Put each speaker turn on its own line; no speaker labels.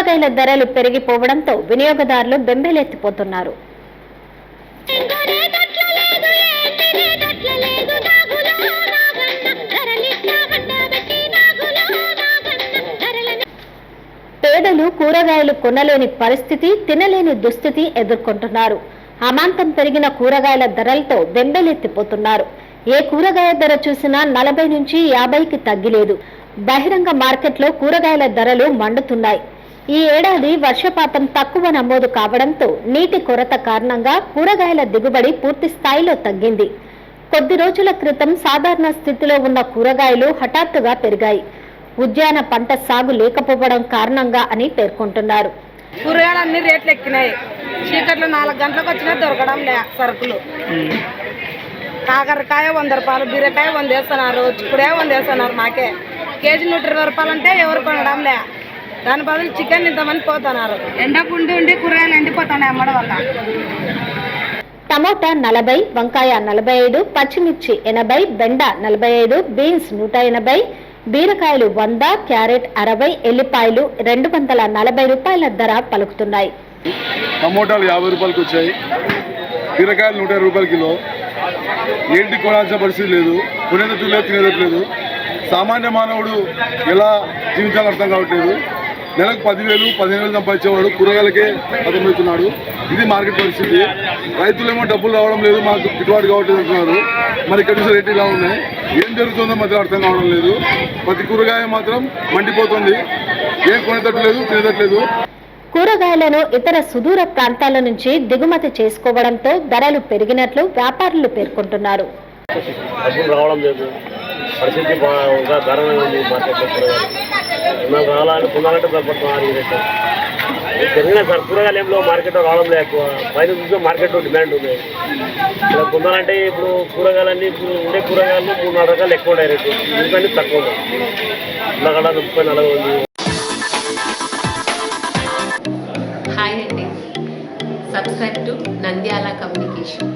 కూరగాయల ధరలు పెరిగిపోవడంతో వినియోగదారులు బెంబేలెత్తిపోతున్నారు. పేదలు కూరగాయలు కొనలేని పరిస్థితి తినలేని దుస్థితి ఎదుర్కొంటున్నారు. అమాంతం పెరిగిన కూరగాయల ధరలతో బెంబేలెత్తిపోతున్నారు. ఏ కూరగాయ ధర చూసినా నలభై నుంచి యాభైకి తగ్గిలేదు. బహిరంగ మార్కెట్లో కూరగాయల ధరలు మండుతున్నాయి. ఈ ఏడాది వర్షపాతం తక్కువ నమోదు కావడంతో నీటి కొరత కారణంగా కూరగాయల దిగుబడి పూర్తి స్థాయిలో తగ్గింది. కొద్ది రోజుల క్రితం సాధారణ స్థితిలో ఉన్న కూరగాయలు హఠాత్తుగా పెరిగాయి. ఉద్యాన పంట సాగు లేకపోవడం కారణంగా అని పేర్కొంటున్నారు.
కూరగాయలు అన్ని రేట్లు ఎక్కినాయి. చీకట్లు నాలుగు గంటలకు వచ్చినా దొరకడం లే సరుకులు. కాకరకాయ వంద రూపాయలు బీరకాయ వంద వేస్తున్నారు చిక్కుడే వంద వేస్తున్నారు మాకే. కేజీ నూట ఇరవై రూపాయలు అంటే ఎవరు కొనడం లే. దాని బదులు చికెన్ ఇంతమంది పోతున్నారు. ఎండకుండి ఉండి కూరగాయలు ఎండిపోతున్నాయి అమ్మడం వల్ల.
టమోటా నలభై వంకాయ నలభై ఐదు పచ్చిమిర్చి ఎనభై బెండ నలభై ఐదు బీన్స్ నూట ఎనభై బీరకాయలు వంద క్యారెట్ అరవై ఎల్లిపాయలు రెండు వందల నలభై రూపాయల ధర పలుకుతున్నాయి.
టమోటాలు యాభై రూపాయలకి వచ్చాయి. బీరకాయలు నూట ఇరవై రూపాయల కిలో. ఏంటి కొనాల్సిన పరిస్థితి లేదు. కొనేటట్టు లేదు తినేటట్టు లేదు. సామాన్య మానవుడు ఎలా జీవించాలో అర్థం కావట్లేదు. నెలకు పదివేలు పదిహేను వేలు సంపాదించేవాడు కూరగాయలకే అర్థమవుతున్నాడు ఇది మార్కెట్ పరిస్థితి. రైతులేమో డబ్బులు రావడం లేదు మాకు గిట్టుబాటు కావట్లేదు అంటున్నారు. మరి ఇక్కడ చూసే రేట్లు ఇలా ఉన్నాయి. ఏం జరుగుతుందో మధ్య అర్థం కావడం లేదు. ప్రతి కూరగాయ మాత్రం మండిపోతుంది. ఏం కొనేటట్టు లేదు తినేటట్టు లేదు.
కూరగాయలను ఇతర సుదూర ప్రాంతాల నుంచి దిగుమతి చేసుకోవడంతో ధరలు పెరిగినట్లు వ్యాపారులు పేర్కొంటున్నారు.
డబ్బులు రావడం లేదు. పరిస్థితి ఉంది మార్కెట్లో మేము కావాలనుకున్నానంటే ప్రభుత్వం ఆరోగ్యం జరిగిన సార్ కూరగాయలు మార్కెట్లో రావడం లేదు ఎక్కువ. పైన మార్కెట్ మార్కెట్లో డిమాండ్ ఉంది. ఇలా కొనాలంటే ఇప్పుడు కూరగాయలన్నీ ఇప్పుడు ఉండే కూరగాయలు మూడు నాలుగు రకాలు ఎక్కువ ఉన్నాయి రేటు. ఇంకా తక్కువ ఉన్నాయి. ఇలా ముప్పై నలభై ఉంది సబ్స్క్రైబ్ టు నంద్యాల కమ్యూనికేషన్